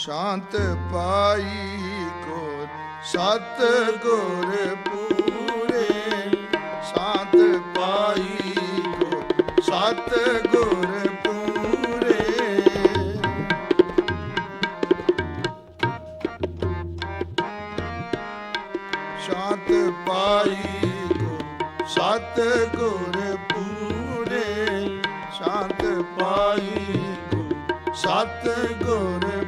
ਸ਼ਾਂਤ ਪਾਈ ਕੋ ਸਤ ਗੁਰ ਪੂਰੇ। ਸ਼ਾਂਤ ਪਾਈ ਕੋ ਸਤ ਗੁਰ ਪੂਰੇ। ਸ਼ਾਂਤ ਪਾਈ ਕੋ ਸਤ ਗੁਰ ਪੂਰੇ। ਸ਼ਾਂਤ ਪਾਈ ਕੋ ਸਤ ਗੁਰ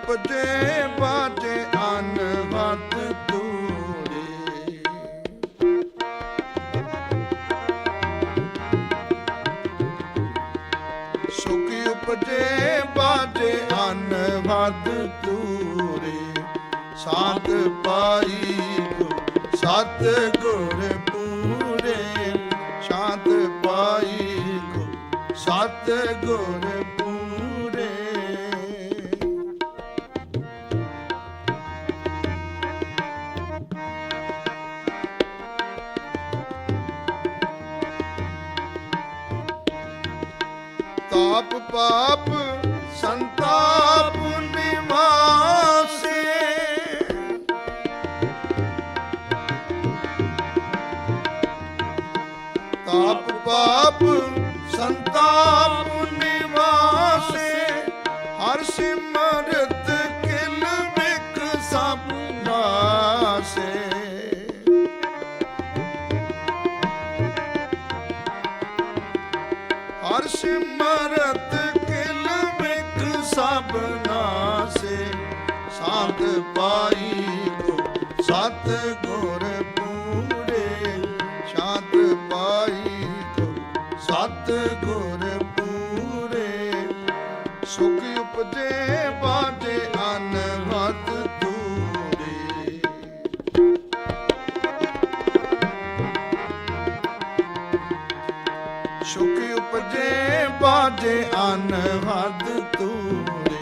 ਉਪਜੇ ਬਾਜੇ ਅਨਹਦ ਤੂਰੇ ਸੁਖ ਉਪਜੇ ਬਾਜੇ ਅਨਹਦ ਤੂਰੇ ਸਾਧ ਪਾਈ ਕੋ ਸਤ ਗੁਰ ਪੂਰੇ। ਸ਼ਾਂਤ ਪਾਈ ਕੋ ਸਤ ਗੁਰ ਤਾਪ ਪਾਪ ਸੰਤਾਪ ਨਿਵਾਸੇ ਤਾਪ ਪਾਪ ਸੰਤਾਪ ਨਿਵਾਸੇ ਹਰ ਸਿਮ ਸਿਮਰਤ ਕਿਲ ਵਿਖ ਸਭ ਨਾਸੇ। ਸਾਧ ਪਾਈ ਕੋ ਸਤ ਗੁਰ ਪੂਰੇ। ਸ਼ਾਂਤ ਪਾਈ ਕੋ ਸਤ ਗੁਰ ਪੂਰੇ। ਸੁਖ ਉਪਜੇ ਬਾਜੇ ਅਨਹਦ ਤੂਰੇ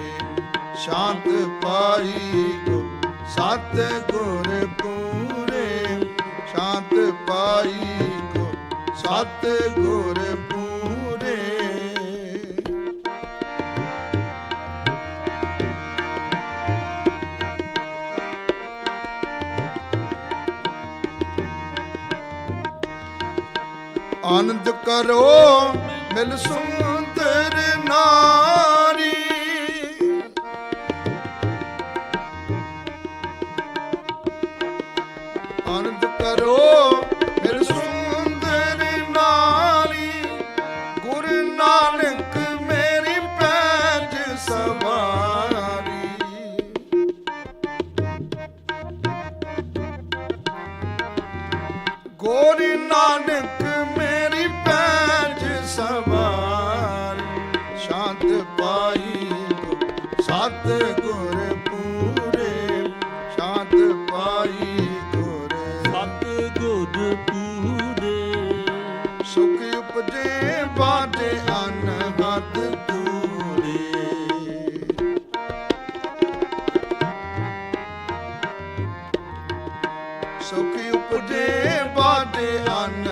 ਸ਼ਾਂਤ ਪਾਈ ਕੋ ਸਤ ਗੁਰ ਪੂਰੇ। ਸ਼ਾਂਤ ਪਾਈ ਕੋ ਸਤ ਗੁਰ ਪੂਰੇ। ਆਨੰਦ ਕਰੋ, ਮਿਲ ਸੁਣ। ਨਾਰੀ ਆਨੰਦ ਕਰੋ ਮਿਲ ਸੁੰਦਰ ਨਾਰੀ ਗੁਰ ਨਾਨਕ ਮੇਰੀ ਪੈਜ ਸਵਾਰੀ। ਗੋਰੀ ਨਾਨਕ ਸਦ ਪਾਈ ਸਤ ਪੂਰੇ ਸ਼ਾਂਤ ਪਾਈ ਗੁਰ। ਸਤ ਪੂਰੇ। ਸੁਖ ਉਪਜੇ ਬਾਟੇ ਅਨ ਉਪਜੇ ਬਾਟੇ ਅਨ